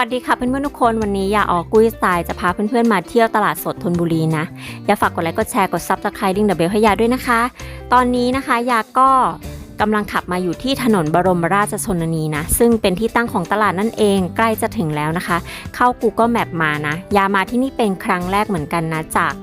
สวัสดีค่ะเพื่อนๆทุกคนวันนี้อยาออกกุ้ยสไตล์จะพาเพื่อนๆมาเที่ยวตลาดสดธนบุรีนะ อย่าฝากกดไลค์กดแชร์กดซับสไครต์ลิงเดอะเบลให้ยาด้วยนะคะ ตอนนี้นะคะยาก็ กำลังขับมาอยู่ที่ถนนบรมราชชนนีนะ ซึ่งเป็นที่ตั้งของตลาดนั่นเองใกล้จะถึงแล้วนะคะ เข้า Google Map มานะ ยามาที่นี่เป็นครั้งแรกเหมือนกันนะจาก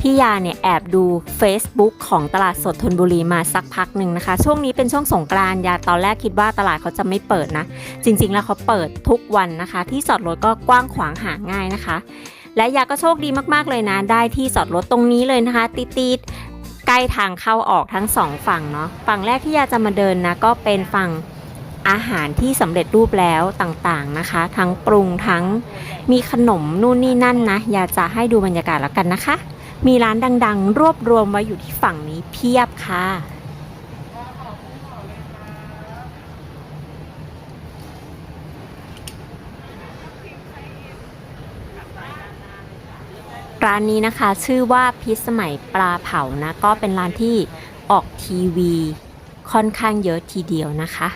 ที่ยาเนี่ยแอบดู Facebook ของตลาดสดธนบุรีมาสักพักหนึ่งนะคะ ช่วงนี้เป็นช่วงสงกรานยาตอนแรกคิดว่าตลาดเขาจะไม่เปิดนะ จริงๆแล้วเขาเปิดทุกวันนะคะ ที่จอดรถก็กว้างขวางหาง่ายนะคะและยาก็โชคดีมากๆเลยนะ ได้ที่จอดรถตรงนี้เลยนะคะ ติด ใกล้ทางเข้าออกทั้งสองฝั่งเนาะฝั่งแรกที่ยาจะมาเดินนะก็เป็นฝั่งอาหารที่สำเร็จรูปแล้วต่างๆนะคะ ทั้งปรุงทั้งมีขนมนู่นนี่นั่นนะยาจะให้ดูบรรยากาศแล้วกันนะคะ มีร้านดังๆ รวบรวมไว้อยู่ที่ฝั่งนี้เพียบค่ะ ร้านนี้นะคะชื่อว่าพิสมัยปลาเผานะ ก็เป็นร้านที่ออกทีวี ค่อนข้างเยอะทีเดียวนะคะ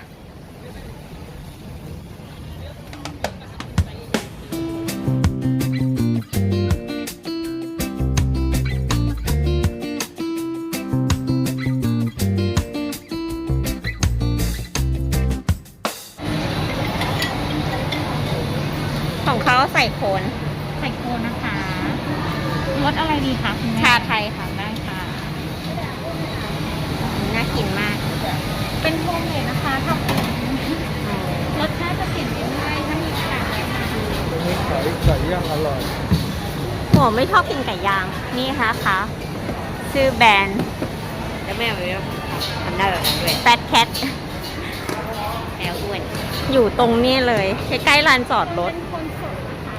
มเมดนะคะทำรสชาติจะเปลี่ยนไปเรื่อยๆถ้ามีโอกาสแนะนำตัวนี้ไก่ไก่ย่างอร่อยผมไม่ชอบกินไก่ย่าง นี่ค่ะคะชื่อแบรนด์แล้วแม่ไม่ทำได้แบบนั้นด้วยแฟตแคทแมวอ้วนอยู่ตรงนี้เลย ใกล้ๆลานจอดรถเป็นคนสดนะคะ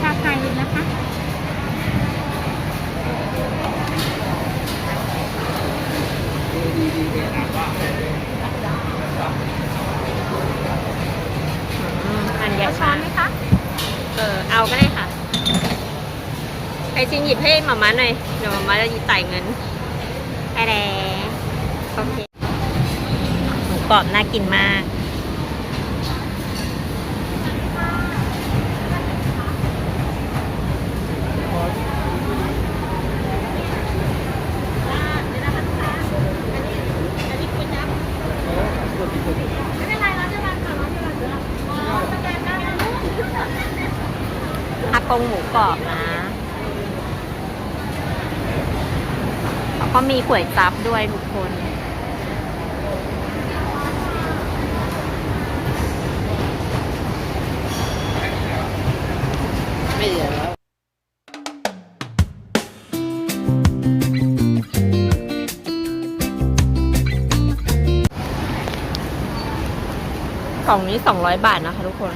ชาไทยนะคะ อันใหญ่ช้อมานกไหมคะ เออ เอาก็ได้ค่ะ ไอจินหยิบให้หมาม่าหน่อย เดี๋ยวหมาม่าจะหยิบจ่ายเงินไปแล้วโอเคหมูกรอบน่ากินมาก ไม่เป็นไรเราจะรันค่ะเราจะรันอ๋อสแกนได้นะลูก อากงหมูกรอบนะแล้วก็ มีก๋วยจับด้วยทุกคน ไม่เหลือแล้วกล่องนี้ 200 บาทนะคะทุกคน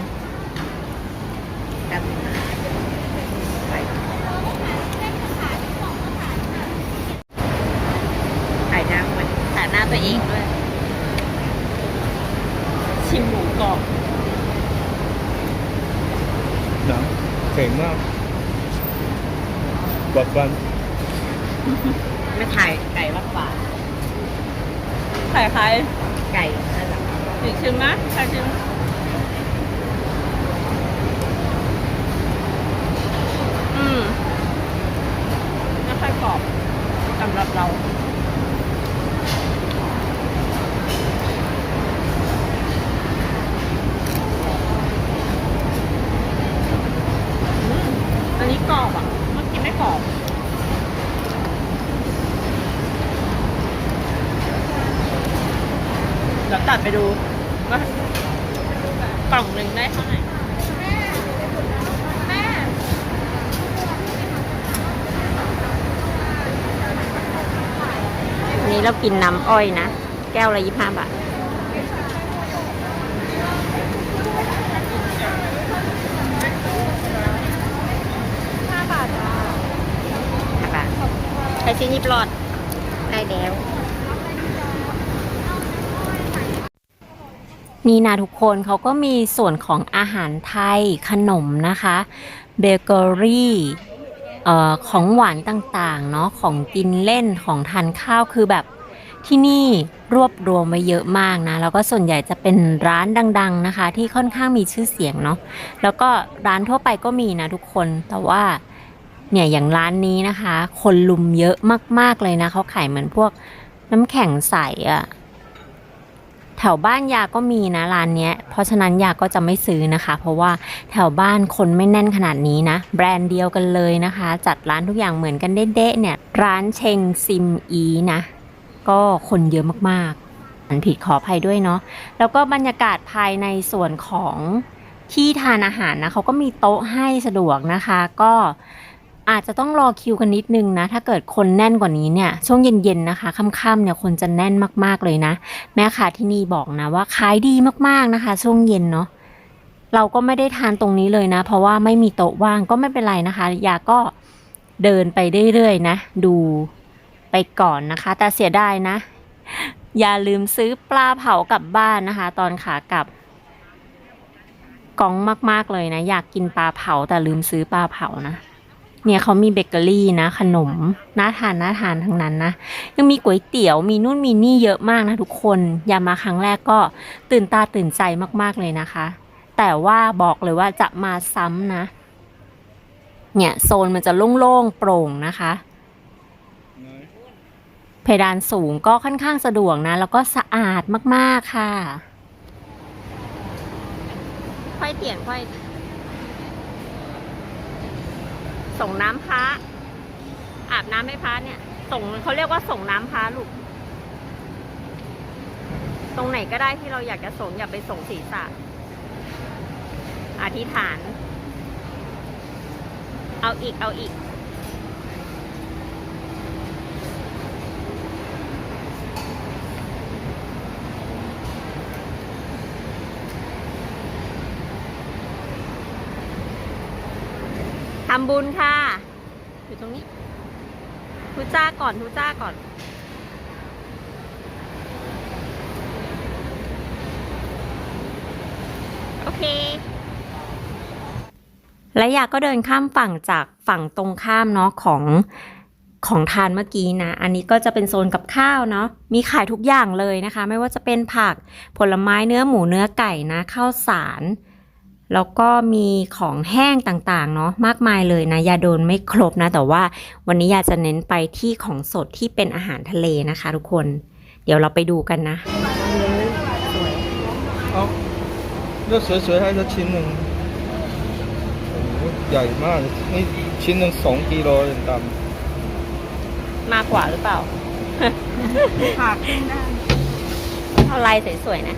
ครับไก่ย่างมัน ถ่ายหน้าตัวเองด้วย ชิมหมูกรอบ หนัง เก่งมากบัดบันไม่ถ่ายไก่มากกว่าใส่ใครไก่นั่นแหละอีกชิมไหมใครชิมอืมไม่ค่อยกรอบสำหรับเรา อืมอันนี้กรอบอะ เมื่อกี้ไม่กรอบ เดี๋ยวตัดไปดูว่ากล่องหนึ่งได้เท่าไหร่อันนี้ เรากินน้ำอ้อยนะ แก้วละยี่ห้าบาทห้าบาทจ้าห้บาทใครชิ้นยิบหลอดได้แล้ว นี่นะทุกคนเขาก็มีส่วนของอาหารไทยขนมนะคะเบเกอรี่ของหวานต่างๆเนาะของกินเล่นของทานข้าวคือแบบ ที่นี่รวบรวมไว้เยอะมากนะ แล้วก็ส่วนใหญ่จะเป็นร้านดัง ๆนะคะ ที่ค่อนข้างมีชื่อเสียงเนาะแล้วก็ร้านทั่วไปก็มีนะทุกคนแต่ว่าเนี่ยอย่างร้านนี้นะคะ คนลุมเยอะมากๆเลยนะเขาขายเหมือนพวกน้ำแข็งใสอะแถวบ้านยาก็มีนะร้านเนี้ย เพราะฉะนั้นยาก็จะไม่ซื้อนะคะ เพราะว่าแถวบ้านคนไม่แน่นขนาดนี้นะ แบรนด์เดียวกันเลยนะคะ จัดร้านทุกอย่างเหมือนกันเด๊ะๆเนี่ย ร้านเชงซิมอีนะ ก็คนเยอะมากๆอันผิดขออภัยด้วยเนาะแล้วก็บรรยากาศภายในส่วนของที่ทานอาหารนะเขาก็มีโต๊ะให้สะดวกนะคะ ก็อาจจะต้องรอคิวกันนิดนึงนะ ถ้าเกิดคนแน่นกว่านี้เนี่ย ช่วงเย็นๆนะคะค่ำๆเนี่ยคนจะแน่นมากๆเลยนะ แม่ค้าที่นี่บอกนะว่าขายดีมากๆนะคะ ช่วงเย็นเนาะเราก็ไม่ได้ทานตรงนี้เลยนะ เพราะว่าไม่มีโต๊ะว่างก็ไม่เป็นไรนะคะ ยาก็เดินไปเรื่อยๆนะ ดู ไปก่อนนะคะ แต่เสียดายนะ อย่าลืมซื้อปลาเผากลับบ้านนะคะ ตอนขากลับกองมาก ๆ เลยนะ อยากกินปลาเผาแต่ลืมซื้อปลาเผานะ เนี่ยเขามีเบเกอรี่นะ ขนมน่าทานน่าทานทั้งนั้นนะ ยังมีก๋วยเตี๋ยวมีนู่นมีนี่เยอะมากนะทุกคนอยามาครั้งแรกก็ตื่นตาตื่นใจมาก ๆ เลยนะคะ แต่ว่าบอกเลยว่าจะมาซ้ำนะ เนี่ยโซนมันจะโล่งๆโปร่งนะคะ เพดานสูงก็ค่อนข้างสะดวกนะ แล้วก็สะอาดมากๆค่ะค่อยเตียนค่อย ส่งน้ำพระอาบน้ำให้พระเนี่ย ส่งเขาเรียกว่าส่งน้ำพระลูก ตรงไหนก็ได้ที่เราอยากจะส่งอย่าไปส่งศีรษะอธิษฐาน เอาอีกเอาอีก ทำบุญค่ะ อยู่ตรงนี้ทุจ้าก่อนทุจ้าก่อน โอเค และยาก็เดินข้ามฝั่งจากฝั่งตรงข้ามเนาะของของทานเมื่อกี้นะ อันนี้ก็จะเป็นโซนกับข้าวเนาะ มีขายทุกอย่างเลยนะคะ ไม่ว่าจะเป็นผัก ผลไม้เนื้อหมูเนื้อไก่นะ ข้าวสาร แล้วก็มีของแห้งต่างๆเนาะมากมายเลยนะยาโดนไม่ครบนะ แต่ว่าวันนี้ยาจะเน้นไปที่ของสดที่เป็นอาหารทะเลนะคะ ทุกคน เดี๋ยวเราไปดูกันนะเอาเลือกสวยๆให้สักชิ้นหนึ่งโอ้โหใหญ่มากนี่ชิ้นหนึ่งสองกิโลอย่างต่มากกว่าหรือเปล่า ผักขึ้นได้เอาลายสวยๆนะ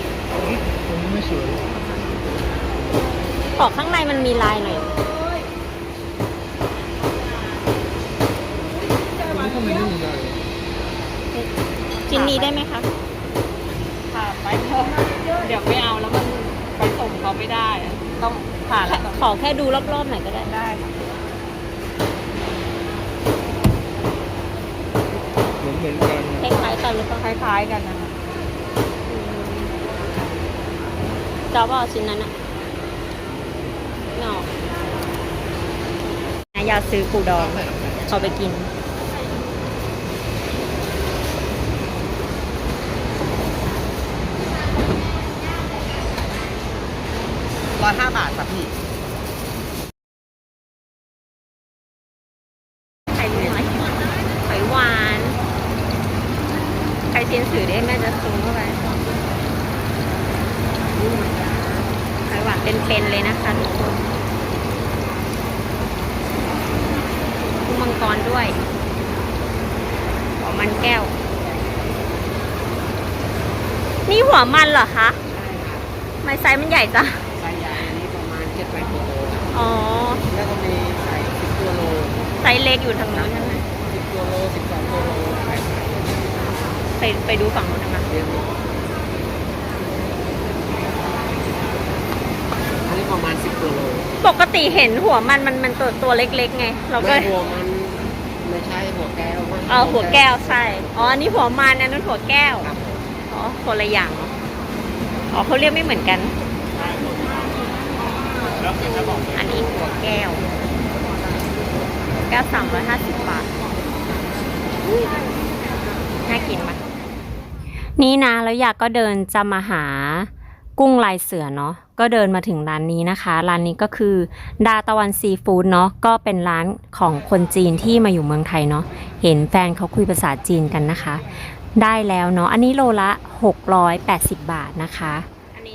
ำตรงนี้ ไม่สวยขอข้างในมันมีลายหน่อยตรงนี้ทำไมไม่มีอะไรชิ้นนี้ได้ไหมคะ ค่ะไปเถอะเดี๋ยวไม่เอาแล้วมันไปส่งเขาไม่ได้อะต้องผ่านแล้วขอแค่ดูรอบๆหน่อยก็ได้ ได้ค่ะเหมือนเหมือนกันคล้ายๆกันหรือเปล่าคล้ายๆกันนะคะ จอบเอาชิ้นนั้นอะไม่ออกนะอยากซื้อปูดองเอาไปกิน ร้อยห้าบาทครับพี่ ไข่น้อยไข่หวานไข่เทียนสื่อได้แม่จะซูมเข้าไปไข่หวาน เป็นๆเลยนะคะทุกคนกุ้งมังกรด้วยหัวมันแก้ว นี่หัวมันเหรอคะทำไม่ไซส์มันใหญ่จ้ะไซส์ใหญ่อันนี้ประมาณเจ็ดแปดกิโลอ๋อ แล้วก็มีไซส์สิบตัวโลไซส์เล็กอยู่ทางนู้นใช่ไหมสิบตัวโลสิบสองตัวโลไปไปไปดูฝั่งนู้นนะคะเรียนอันนี้ประมาณสิบตัวโล ปกติเห็นหัวมันมันมันตัวตัวเล็กๆไง เราก็ ไม่หัวมันไม่ใช่หัวแก้วมั้งเอาหัวแก้วใช่ อ๋ออันนี้หัวมันอันนั้นหัวแก้ว ครับอ๋อคนละอย่างเหรออ๋อเขาเรียกไม่เหมือนกันอันนี้หัวแก้ว แก้วสามร้อยห้าสิบบาทนน่ากินปะนี่นะแล้วอยากก็เดินจะมาหากุ้งลายเสือเนาะ ก็เดินมาถึงร้านนี้นะคะ ร้านนี้ก็คือดาตะวันซีฟู้ดเนาะก็เป็นร้านของคนจีนที่มาอยู่เมืองไทยเนาะเห็นแฟนเขาคุยภาษาจีนกันนะคะ ได้แล้วเนาะอันนี้โลละ 680 บาทนะคะ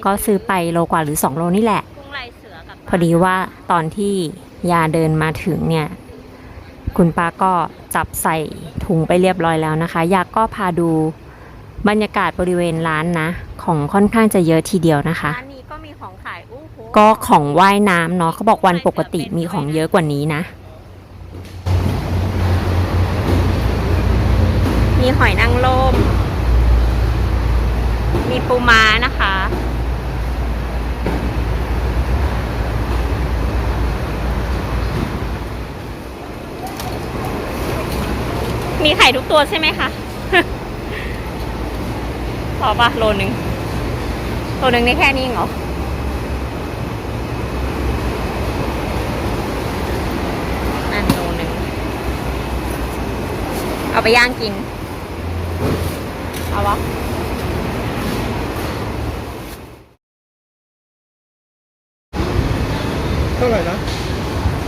ก็ซื้อไปโลกว่าหรือ 2 โลนี่แหละกุ้งลายเสือกับพอดีว่าตอนที่ยาเดินมาถึงเนี่ยคุณป้าก็จับใส่ถุงไปเรียบร้อยแล้วนะคะ ยาก็พาดูบรรยากาศบริเวณร้านนะ ของค่อนข้างจะเยอะทีเดียวนะคะ ก็ของว่ายน้ำเนาะเขาบอกวันปกติมีของเยอะกว่านี้นะ มีหอยนางรมมีปูม้านะคะ มีไข่ทุกตัวใช่ไหมคะพอปะโลนึง โลนึงได้แค่นี้เหรอนโลหนึ่ง เอา ไปย่างกิน เอาวะเท่าไหร่นะ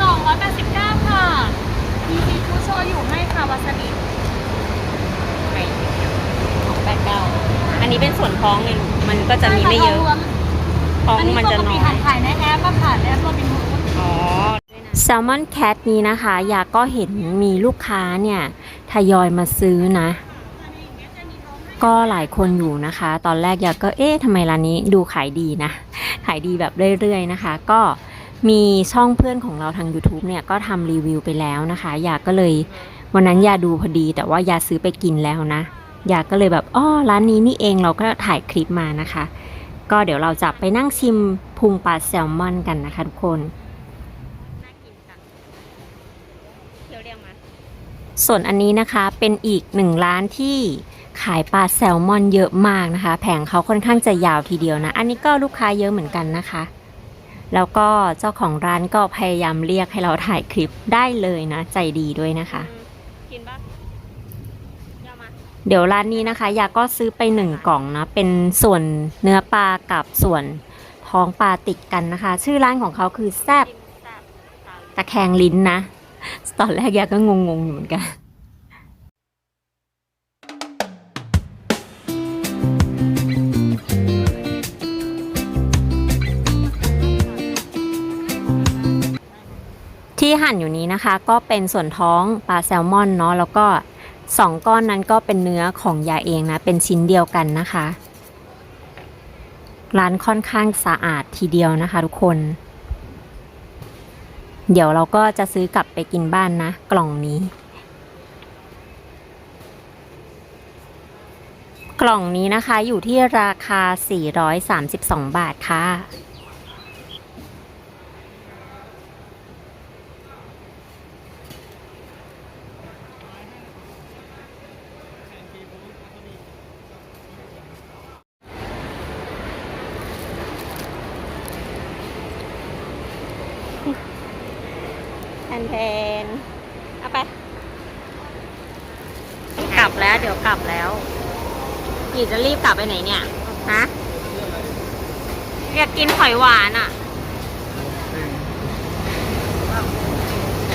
สองร้อยแปดสิบเก้าค่ะ มีซีฟู้ดโชยุให้ค่ะวาซาบิของแปดเก้าอันนี้เป็นส่วนท้องไงลูกมันก็จะมีไม่เยอะ ท้องอันนี้มันปจะกน้ติอยหันขายในแอปอะค่ะในแอปโรบินฮูด อ๋อ แซลมอนแคทนี้นะคะยาก็เห็นมีลูกค้าเนี่ยทยอยมาซื้อนะ ก็หลายคนอยู่นะคะ ตอนแรกยาก็เอ๊ะทำไมร้านนี้ดูขายดีนะ ขายดีแบบเรื่อยๆนะคะ ก็มีช่องเพื่อนของเราทาง YouTube เนี่ยก็ทำรีวิวไปแล้วนะคะยาก็เลยวันนั้นยาดูพอดี แต่ว่ายาซื้อไปกินแล้วนะยากก็เลยแบบอ้อร้านนี้นี่เองเราก็ถ่ายคลิปมานะคะ ก็เดี๋ยวเราจะไปนั่งชิมพุงปลาแซลมอนกันนะคะทุกคน น่ากินจังเคี้ยวเรียงมา ส่วนอันนี้นะคะเป็นอีกหนึ่งร้านที่ขายปลาแซลมอนเยอะมากนะคะ แผงเขาค่อนข้างจะยาวทีเดียวนะ อันนี้ก็ลูกค้าเยอะเหมือนกันนะคะ แล้วก็เจ้าของร้านก็พยายามเรียกให้เราถ่ายคลิปได้เลยนะ ใจดีด้วยนะคะ กินปะเดี๋ยวร้านนี้นะคะยาก็ซื้อไปหนึ่งกล่องนะ เป็นส่วนเนื้อปลากับส่วนท้องปลาติดกันนะคะ ชื่อร้านของเขาคือแซบตาลีตะแคงลิ้นนะ ตอนแรกยาก็งงๆอยู่เหมือนกันที่หั่นอยู่นี้นะคะก็เป็นส่วนท้องปลาแซลมอนเนาะแล้วก็สองก้อนนั้นก็เป็นเนื้อของยาเองนะ เป็นชิ้นเดียวกันนะคะ ร้านค่อนข้างสะอาดทีเดียวนะคะทุกคน เดี๋ยวเราก็จะซื้อกลับไปกินบ้านนะ กล่องนี้ กล่องนี้นะคะอยู่ที่ราคา 432 บาทค่ะ นแทนเอาไปกลับแล้ว เดี๋ยวกลับแล้วกี่จะรีบกลับไปไหนเนี่ยฮะอยากกินหอยหวานอะ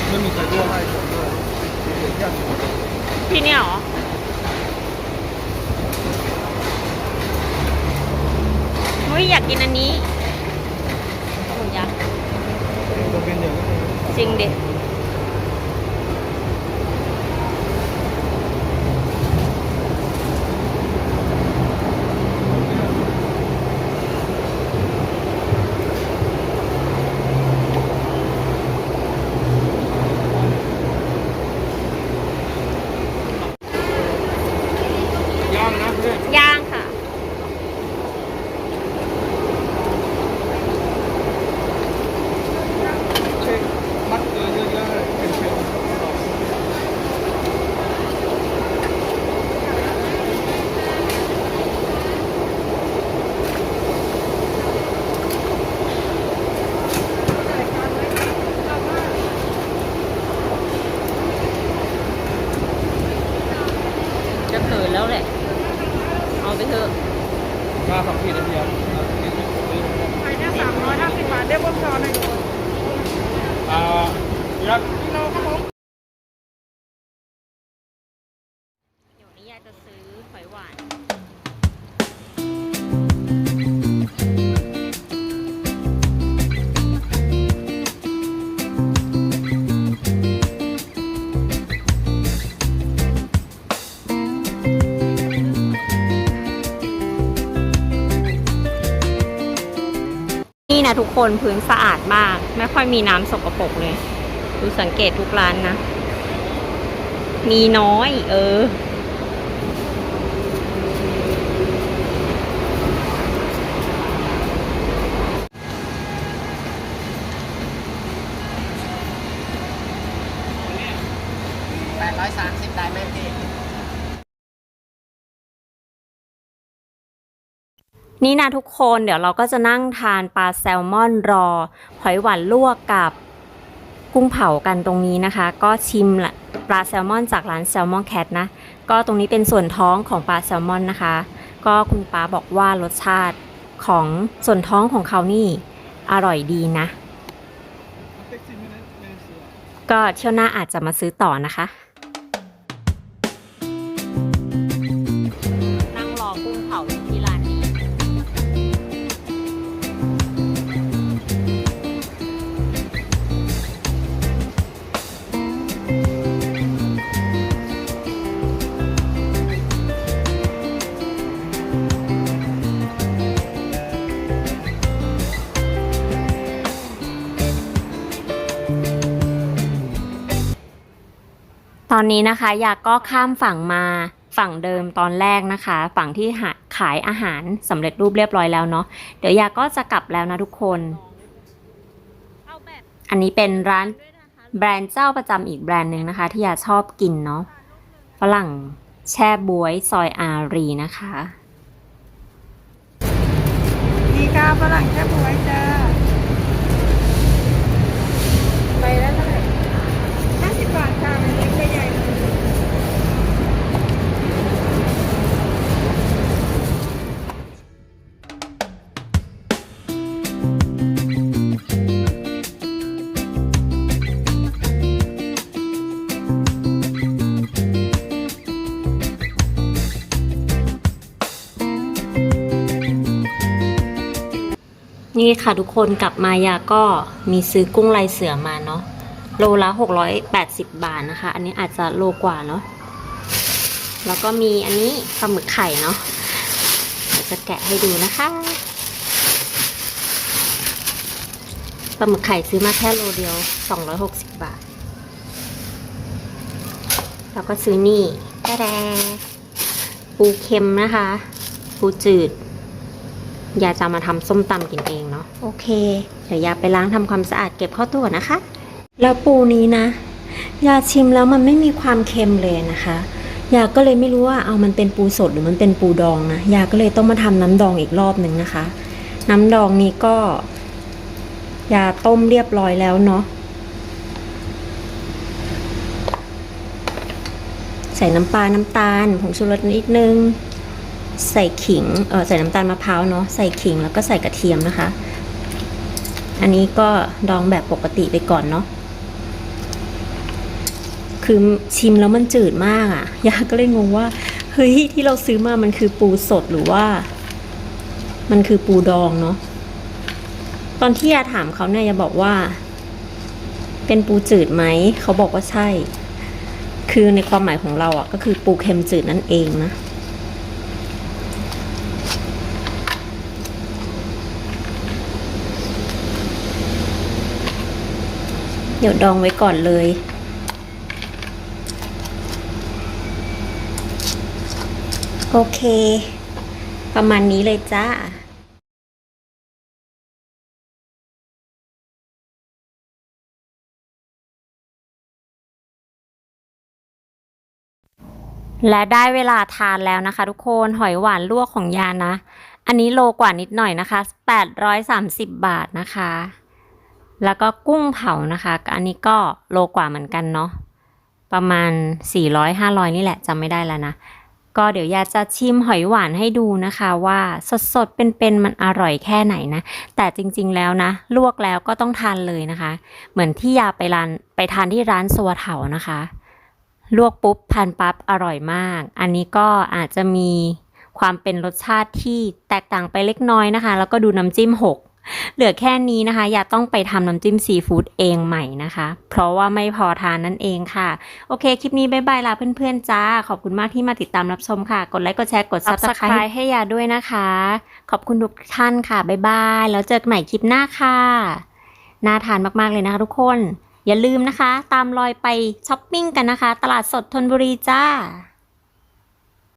ไม่มีใครเลือกให้ผมด้วยเดี๋ยวยากที่เนี่ยเหรอเฮ้ยอยากกินอันนี้หมูยักษ์จะเป็นอย่างนั้นจริงดิย่ นี่นะทุกคนพื้นสะอาดมาก ไม่ค่อยมีน้ำสกปรกเลย ดูสังเกตทุกร้านนะ มีน้อย เออ นี่นะทุกคนเดี๋ยวเราก็จะนั่งทานปลาแซลมอนรอ หอยหวานลวกกับกุ้งเผากันตรงนี้นะคะ ก็ชิมละปลาแซลมอนจากร้านแซลมอนแคทนะ ก็ตรงนี้เป็นส่วนท้องของปลาแซลมอนนะคะ ก็คุณป้าบอกว่ารสชาติของส่วนท้องของเขานี่อร่อยดีนะ ก็เที่ยวหน้าอาจจะมาซื้อต่อนะคะ อนนี้นะคะยาก็ข้ามฝั่งมาฝั่งเดิมตอนแรกนะคะ ฝั่งที่ขายอาหารสำเร็จรูปเรียบร้อยแล้วเนาะเดี๋ยวยาก็จะกลับแล้วนะทุกคน อันนี้เป็นร้านแบรนด์เจ้าประจำอีกแบรนด์หนึ่งนะคะ ที่ยาชอบกินเนาะฝรั่งแช่บวยซอยอารีนะคะมีกาฝรั่งแค่บวยจ้าไปแล้ว นี่ค่ะทุกคนกลับมายาก็มีซื้อกุ้งลายเสือมาเนาะโลละ 680 บาทนะคะ อันนี้อาจจะโลกว่าเนาะแล้วก็มีอันนี้ปลาหมึกไข่เนาะจะแกะให้ดูนะคะปลาหมึกไข่ซื้อมาแค่โลเดียว 260 บาท แล้วก็ซื้อนี่แดปูเค็มนะคะ ปูจืด ยาจะมาทำส้มตำกินเองเนาะโอเค เดี๋ยวยาไปล้างทำความสะอาดเก็บเข้าตู้ก่อนนะคะ แล้วปูนี้นะ ยาชิมแล้วมันไม่มีความเค็มเลยนะคะยาก็เลยไม่รู้ว่าเอามันเป็นปูสดหรือมันเป็นปูดองนะยาก็เลยต้องมาทำน้ำดองอีกรอบหนึ่งนะคะ น้ำดองนี้ก็ ยาต้มเรียบร้อยแล้วเนาะใส่น้ำปลาน้ำตาลผงชูรสนิดนึง ใส่ขิงเออใส่น้ำตาลมะพร้าวเนาะใส่ขิงแล้วก็ใส่กระเทียมนะคะ อันนี้ก็ดองแบบปกติไปก่อนเนาะคือชิมแล้วมันจืดมากอะ่ะยาก็เลยงงว่า เฮ้ยที่เราซื้อมามันคือปูสดหรือว่า มันคือปูดองเนาะตอนที่ยาถามเขาเนี่ยยาบอกว่า เป็นปูจืดไหมเขาบอกว่าใช่ คือในความหมายของเราอะ่ะ ก็คือปูเค็มจืดนั่นเองนะ เดี๋ยวดองไว้ก่อนเลย โอเค ประมาณนี้เลยจ้าและได้เวลาทานแล้วนะคะทุกคนหอยหวานลวกของยานะ อันนี้โลกว่านิดหน่อยนะคะ 830 บาทนะคะ แล้วก็กุ้งเผานะคะ อันนี้ก็โลกว่าเหมือนกันเนาะ ประมาณ 400-500 นี่แหละจำไม่ได้แล้วนะ ก็เดี๋ยวยาจะชิมหอยหวานให้ดูนะคะว่าสดๆ เป็นๆ มันอร่อยแค่ไหนนะ แต่จริงๆ แล้วนะ ลวกแล้วก็ต้องทานเลยนะคะ เหมือนที่ยาไปร้านไปทานที่ร้านสัวเถานะคะ ลวกปุ๊บทานปั๊บอร่อยมาก อันนี้ก็อาจจะมีความเป็นรสชาติที่แตกต่างไปเล็กน้อยนะคะ แล้วก็ดูน้ำจิ้มหก เหลือแค่นี้นะคะอย่าต้องไปทำน้ำจิ้มซีฟู้ดเองใหม่นะคะ เพราะว่าไม่พอทานนั่นเองค่ะ โอเค คลิปนี้บายบายลาเพื่อนๆจ้า ขอบคุณมากที่มาติดตามรับชมค่ะ กดไลค์กดแชร์กด subscribe ให้ยาด้วยนะคะ ขอบคุณทุกท่านค่ะบายบายแล้วเจอกันใหม่คลิปหน้าค่ะน่าทานมากๆเลยนะคะทุกคน อย่าลืมนะคะ ตามรอยไปช้อปปิ้งกันนะคะ ตลาดสดธนบุรีจ้า